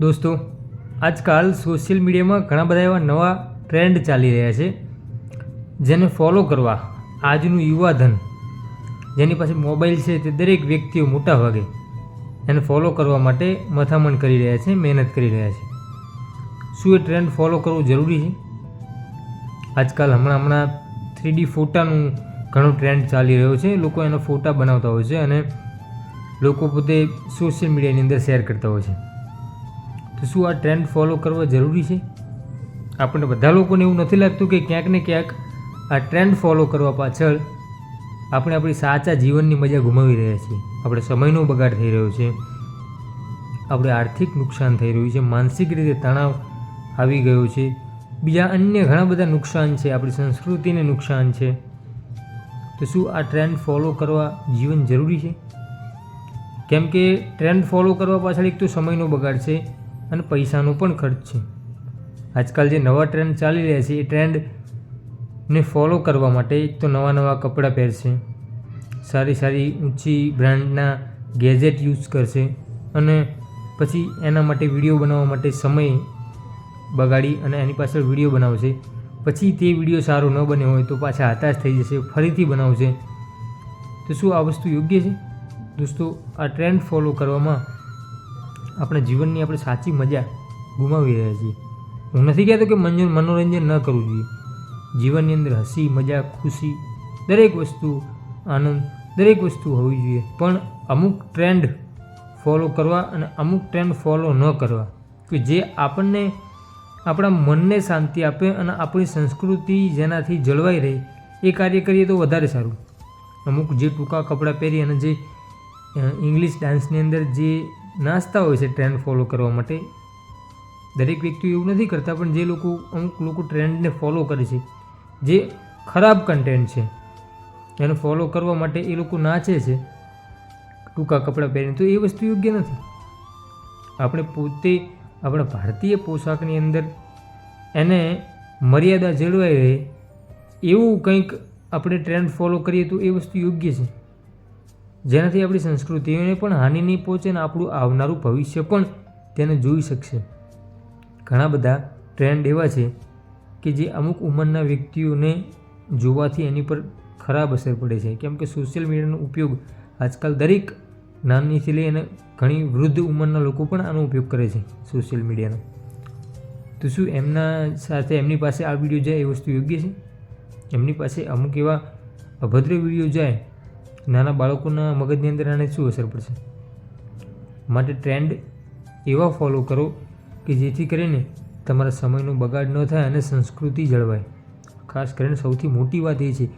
દોસ્તો, આજકાલ સોશિયલ મીડિયામાં ઘણા બધા એવા નવા ટ્રેન્ડ ચાલી રહ્યા છે, જેને ફોલો કરવા આજનું યુવાધન, જેની પાસે મોબાઈલ છે તે દરેક વ્યક્તિઓ મોટા ભાગે એને ફોલો કરવા માટે મથામણ કરી રહ્યા છે, મહેનત કરી રહ્યા છે. શું એ ટ્રેન્ડ ફોલો કરવો જરૂરી છે? આજકાલ હમણાં હમણાં થ્રીડી ફોટાનું ઘણો ટ્રેન્ડ ચાલી રહ્યો છે, લોકો એના ફોટા બનાવતા હોય છે અને લોકો પોતે સોશિયલ મીડિયાની અંદર શેર કરતા હોય છે. તો શું આ ટ્રેન્ડ ફોલો કરવો જરૂરી છે? આપણને બધા લોકોને એવું નથી લાગતું કે ક્યાંક ને ક્યાંક આ ટ્રેન્ડ ફોલો કરવા પાછળ આપણે આપણી સાચા જીવનની મજા ગુમાવી રહ્યા છીએ. આપણે સમયનો બગાડ થઈ રહ્યો છે. આપણે આર્થિક નુકસાન થઈ રહ્યું છે. માનસિક રીતે તણાવ આવી ગયો છે. બીજા અન્ય ઘણા બધા નુકસાન છે. આપણી સંસ્કૃતિને નુકસાન છે. તો શું આ ટ્રેન્ડ ફોલો કરવા જીવન જરૂરી છે? કેમ કે ટ્રેન્ડ ફોલો કરવા પાછળ એક તો સમયનો બગાડ છે. અને પૈસાનો પણ ખર્ચ છે. આજકાલ જે નવા ટ્રેન્ડ ચાલી રહ્યા છે, એ ટ્રેન્ડને ફોલો કરવા માટે એક તો નવા નવા કપડાં પહેરશે, સારી સારી ઊંચી બ્રાન્ડના ગેજેટ યુઝ કરશે અને પછી એના માટે વીડિયો બનાવવા માટે સમય બગાડી અને એની પાછળ વીડિયો બનાવશે. પછી તે વીડિયો સારો ન બન્યો હોય તો પાછા હતાશ થઈ જશે, ફરીથી બનાવશે. તો શું આ વસ્તુ યોગ્ય છે? દોસ્તો, આ ટ્રેન્ડ ફોલો કરવામાં આપણા જીવનની આપણે સાચી મજા ગુમાવી રહ્યા છીએ. હું નથી કહેતો કે મનોરંજન ન કરવું જોઈએ. જીવનની અંદર હસી, મજા, ખુશી દરેક વસ્તુ આનંદ, દરેક વસ્તુ હોવી જોઈએ. પણ અમુક ટ્રેન્ડ ફોલો કરવા અને અમુક ટ્રેન્ડ ફોલો ન કરવા કે જે આપણને, આપણા મનને શાંતિ આપે અને આપણી સંસ્કૃતિ જેનાથી જળવાઈ રહે, એ કાર્ય કરીએ તો વધારે સારું. અમુક જે ટૂંકા કપડાં પહેરી અને જે ઇંગ્લિશ ડાન્સની અંદર જે નાચતા હોય છે ટ્રેન્ડ ફોલો કરવા માટે. દરેક વ્યક્તિ એવું નથી કરતા, પણ જે લોકો અમુક લોકો ટ્રેન્ડને ફોલો કરે છે, જે ખરાબ કન્ટેન્ટ છે, એને ફોલો કરવા માટે એ લોકો નાચે છે, ટૂંકા કપડાં પહેરીને, તો એ વસ્તુ યોગ્ય નથી. આપણે પોતે, આપણા ભારતીય પોશાકની અંદર એને મર્યાદા જળવાઈ રહે, એવું કંઈક આપણે ટ્રેન્ડ ફોલો કરીએ તો એ વસ્તુ યોગ્ય છે. જેનાથી આપણી સંસ્કૃતિને પણ હાનિ નહીં પહોંચે અને આપણું આવનારું ભવિષ્ય પણ તેને જોઈ શકશે. ઘણા બધા ટ્રેન્ડ એવા છે કે જે અમુક ઉંમરના વ્યક્તિઓને જોવાથી એની પર ખરાબ અસર પડે છે. કેમ કે સોશિયલ મીડિયાનો ઉપયોગ આજકાલ દરેક નાનીથી લઈ અને ઘણી વૃદ્ધ ઉંમરના લોકો પણ આનો ઉપયોગ કરે છે સોશિયલ મીડિયાનો તો શું એમના સાથે એમની પાસે આ વીડિયો જાય એ વસ્તુ યોગ્ય છે? એમની પાસે અમુક એવા અભદ્ર વીડિયો જાય નાના બાળકોના મગજની અંદર આને શું અસર પડશે? માટે ટ્રેન્ડ એવા ફોલો કરો કે જેથી કરીને તમારા સમયનો બગાડ ન થાય અને સંસ્કૃતિ જળવાય. ખાસ કરીને સૌથી મોટી વાત એ છે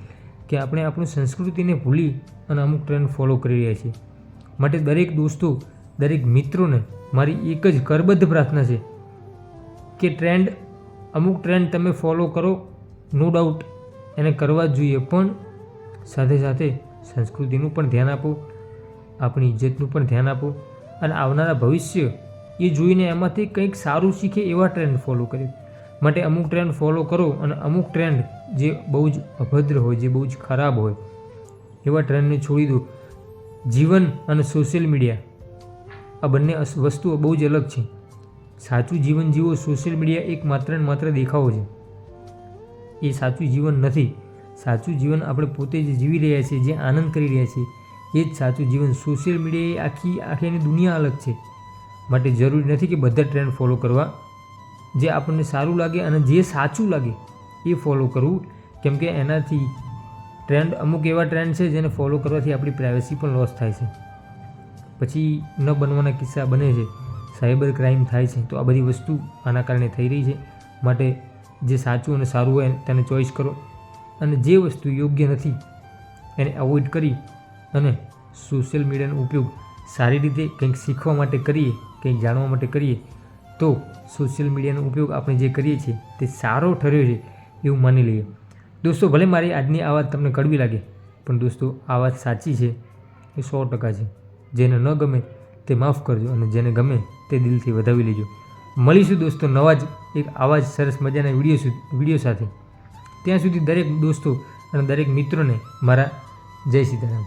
કે આપણે આપણી સંસ્કૃતિને ભૂલી અને અમુક ટ્રેન્ડ ફોલો કરી રહ્યા છીએ. માટે દરેક દોસ્તો, દરેક મિત્રોને મારી એક જ કરબદ્ધ પ્રાર્થના છે કે ટ્રેન્ડ અમુક ટ્રેન્ડ તમે ફોલો કરો નો ડાઉટ એને કરવા જ જોઈએ. પણ સાથે સાથે સંસ્કૃતિનું પણ ધ્યાન આપો, આપણી ઇજ્જતનું પણ ધ્યાન આપો અને આવનારા ભવિષ્ય એ જોઈને એમાંથી કંઈક સારું શીખે એવા ટ્રેન્ડ ફોલો કરે માટે અમુક ટ્રેન્ડ ફોલો કરો અને અમુક ટ્રેન્ડ જે બહુ જ અભદ્ર હોય, જે બહુ જ ખરાબ હોય, એવા ટ્રેન્ડને છોડી દો. જીવન અને સોશિયલ મીડિયા આ બંને વસ્તુઓ બહુ જ અલગ છે. સાચું જીવન જીવો સોશિયલ મીડિયા એક માત્ર ને માત્ર દેખાવો છે. એ સાચું જીવન નથી. સાચું જીવન આપણે પોતે જે જીવી રહ્યા છીએ, જે આનંદ કરી રહ્યા છીએ. એ જ સાચું જીવન સોશિયલ મીડિયા એ આખી આખી એની દુનિયા અલગ છે. માટે જરૂરી નથી કે બધા ટ્રેન્ડ ફોલો કરવા. જે આપણને સારું લાગે અને જે સાચું લાગે, એ ફોલો કરવું. કેમ કે એનાથી ટ્રેન્ડ અમુક એવા ટ્રેન્ડ છે જેને ફોલો કરવાથી આપણી પ્રાઇવસી પણ લોસ થાય છે. પછી ન બનવાના કિસ્સા બને છે. સાયબર ક્રાઇમ થાય છે. તો આ બધી વસ્તુ આના કારણે થઈ રહી છે. માટે જે સાચું અને સારું હોય તેને ચોઈસ કરો. અને જે વસ્તુ યોગ્ય નથી, એને અવોઇડ કરી અને સોશિયલ મીડિયાનો ઉપયોગ સારી રીતે કંઈક શીખવા માટે કરીએ, કંઈક જાણવા માટે કરીએ, તો સોશિયલ મીડિયાનો ઉપયોગ આપણે જે કરીએ છીએ તે સારો ઠર્યો છે એવું માની લઈએ. દોસ્તો, ભલે મારી આજની આ વાત તમને કડવી લાગે, પણ દોસ્તો, આ વાત સાચી છે, એ સો ટકા છે. જેને ન ગમે તે માફ કરજો અને જેને ગમે તે દિલથી વધાવી લેજો. મળીશું દોસ્તો નવા જ એક આવા જ સરસ મજાના વીડિયો વીડિયો સાથે. ત્યાં સુધી દરેક દોસ્તો અને દરેક મિત્રોને મારા જય સીતારામ.